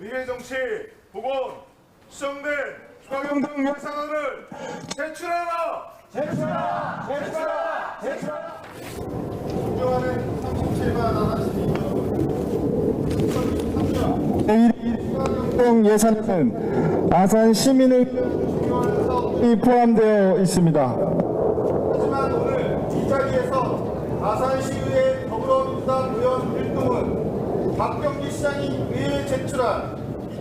의회 정치, 보건, 수정된 추가경정 예산안을 제출하라! 제출하라! 제출하라! 제출하라! 존경하는 37만 아나시민들 내일 예산에는 아산 시민을 이 포함되어 있습니다. 하지만 오늘 이 자리에서 아산시의회 더불어민주당 의원 1동은 박경기 시장이 의회에 제출한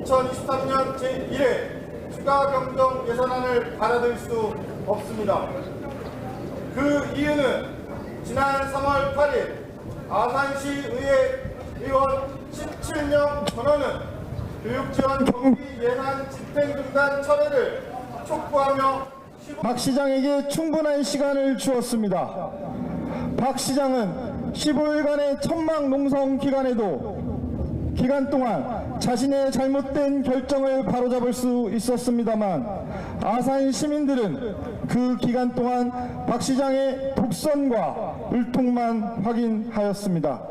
2023년 제1회 추가 경정 예산안을 받아들일 수 없습니다. 그 이유는 지난 3월 8일 아산시 의회 의원 17명 전원은 교육지원 경비 예산 집행 중단 철회를 촉구하며 박 시장에게 충분한 시간을 주었습니다. 박 시장은 15일간의 천막 농성 기간에도 기간 동안 자신의 잘못된 결정을 바로잡을 수 있었습니다만 아산 시민들은 그 기간 동안 박 시장의 독선과 울통만 확인하였습니다.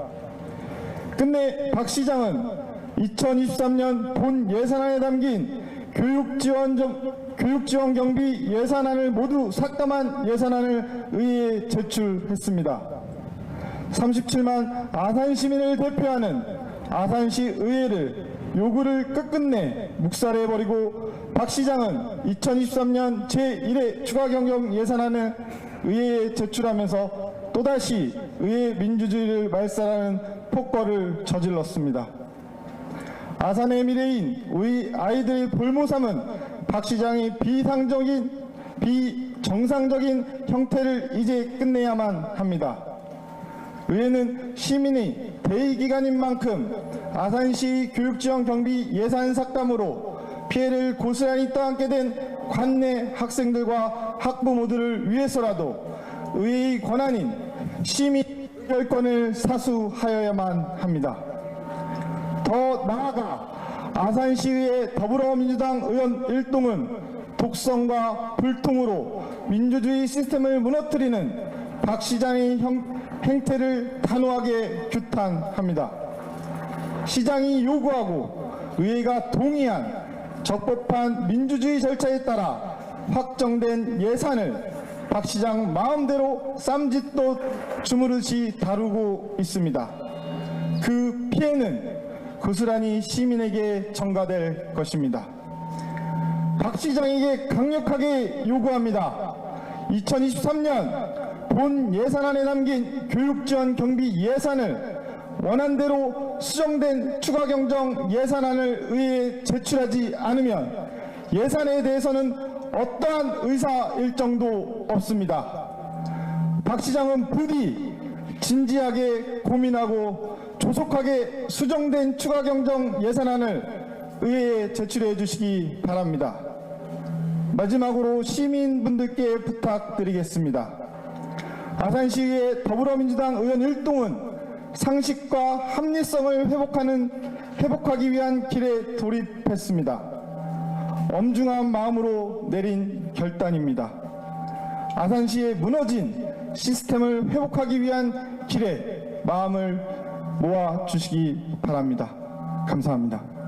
끝내 박 시장은 2023년 본 예산안에 담긴 교육지원, 교육지원 경비 예산안을 모두 삭감한 예산안을 의회에 제출했습니다. 37만 아산 시민을 대표하는 아산시 의회를 요구를 끝끝내 묵살해버리고 박 시장은 2023년 제1회 추가 경정 예산안을 의회에 제출하면서 또다시 의회 민주주의를 말살하는 폭거를 저질렀습니다. 아산의 미래인 우리 아이들의 볼모 삼은 박 시장의 비상적인 비정상적인 형태를 이제 끝내야만 합니다. 의회는 시민의 대의기관인 만큼 아산시 교육지원 경비 예산 삭감으로 피해를 고스란히 떠안게 된 관내 학생들과 학부모들을 위해서라도 의회의 권한인 시민 의결권을 사수하여야만 합니다. 더 나아가 아산시의회 더불어민주당 의원 일동은 독성과 불통으로 민주주의 시스템을 무너뜨리는 박 시장의 형- 행태를 단호하게 규탄합니다. 시장이 요구하고 의회가 동의한 적법한 민주주의 절차에 따라 확정된 예산을 박 시장 마음대로 쌈짓도 주무르시 다루고 있습니다. 그 피해는 고스란히 시민에게 전가될 것입니다. 박 시장에게 강력하게 요구합니다. 2023년 본 예산안에 담긴 교육지원 경비 예산을 원안대로 수정된 추가 경정 예산안을 의회에 제출하지 않으면 예산에 대해서는 어떠한 의사 일정도 없습니다. 박 시장은 부디 진지하게 고민하고 조속하게 수정된 추가 경정 예산안을 의회에 제출해 주시기 바랍니다. 마지막으로 시민분들께 부탁드리겠습니다. 아산시의 더불어민주당 의원 일동은 상식과 합리성을 회복하는 회복하기 위한 길에 돌입했습니다. 엄중한 마음으로 내린 결단입니다. 아산시의 무너진 시스템을 회복하기 위한 길에 마음을 모아 주시기 바랍니다. 감사합니다.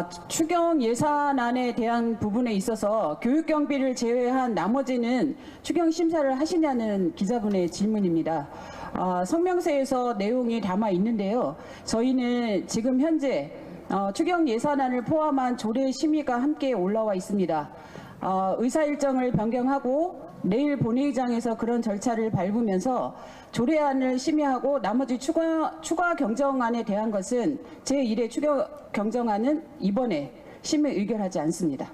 아, 추경 예산안에 대한 부분에 있어서 교육 경비를 제외한 나머지는 추경 심사를 하시냐는 기자분의 질문입니다. 아, 성명서에서 내용이 담아 있는데요. 저희는 지금 현재 어, 추경 예산안을 포함한 조례 심의가 함께 올라와 있습니다. 어, 의사 일정을 변경하고 내일 본회의장에서 그런 절차를 밟으면서 조례안을 심의하고 나머지 추가, 추가 경정안에 대한 것은 제1회 추경 경정안은 이번에 심의 의결하지 않습니다.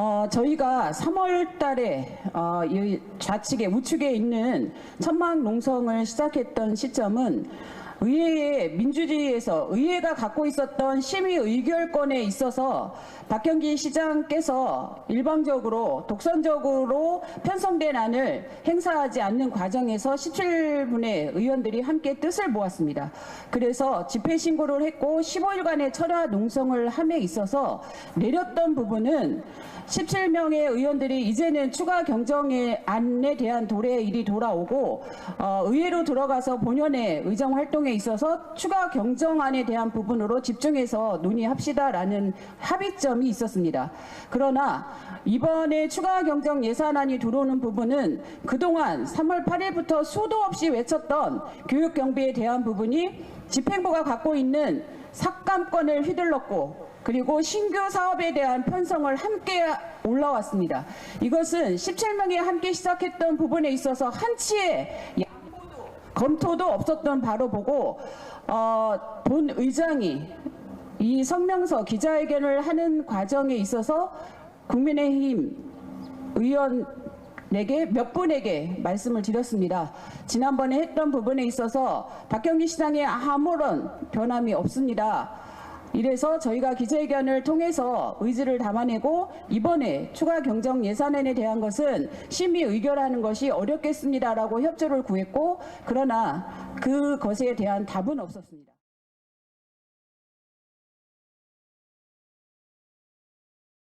어, 저희가 3월 달에 어, 이 좌측에 우측에 있는 천막 농성을 시작했던 시점은 의회의 민주주의에서 의회가 갖고 있었던 심의 의결권에 있어서 박경기 시장께서 일방적으로 독선적으로 편성된 안을 행사하지 않는 과정에서 17분의 의원들이 함께 뜻을 모았습니다. 그래서 집회 신고를 했고 15일간의 철야 농성을 함에 있어서 내렸던 부분은 17명의 의원들이 이제는 추가 경정의 안에 대한 도래의 일이 돌아오고 어, 의회로 들어가서 본연의 의정 활동에 있어서 추가 경정안에 대한 부분으로 집중해서 논의합시다라는 합의점이 있었습니다. 그러나 이번에 추가 경정 예산안이 들어오는 부분은 그동안 3월 8일부터 수도 없이 외쳤던 교육 경비에 대한 부분이 집행부가 갖고 있는 삭감권을 휘둘렀고 그리고 신규 사업에 대한 편성을 함께 올라왔습니다. 이것은 17명이 함께 시작했던 부분에 있어서 한치의 검토도 없었던 바로 보고 어, 본 의장이 이 성명서 기자회견을 하는 과정에 있어서 국민의힘 의원에게 몇 분에게 말씀을 드렸습니다. 지난번에 했던 부분에 있어서 박경기 시장에 아무런 변함이 없습니다. 이래서 저희가 기자회견을 통해서 의지를 담아내고 이번에 추가 경정 예산안에 대한 것은 심의 의결하는 것이 어렵겠습니다라고 협조를 구했고 그러나 그것에 대한 답은 없었습니다.